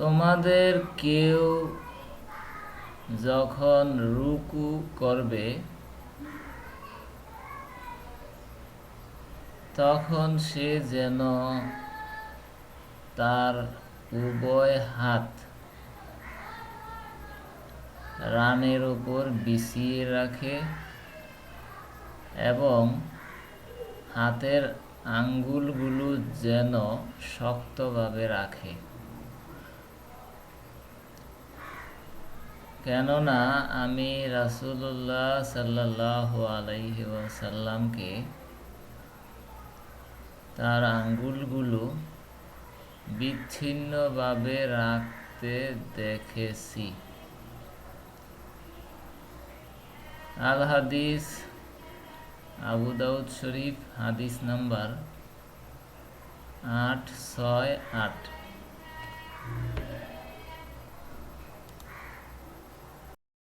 তোমাদের কেউ যখন রুকু করবে, তখন সে যেন তার উভয় হাত রানের উপর বিছিয়ে রাখে এবং হাতের আঙ্গুলগুলো যেন শক্তভাবে রাখে। কেননা আমি রাসূলুল্লাহ সাল্লাল্লাহু আলাইহি ওয়াসাল্লামকে তার আঙ্গুলগুলো বিচ্ছিন্নভাবে রাখতে দেখেছি। আল হাদিস, আবু দাউদ শরীফ, হাদিস নাম্বার আট ছয় আট।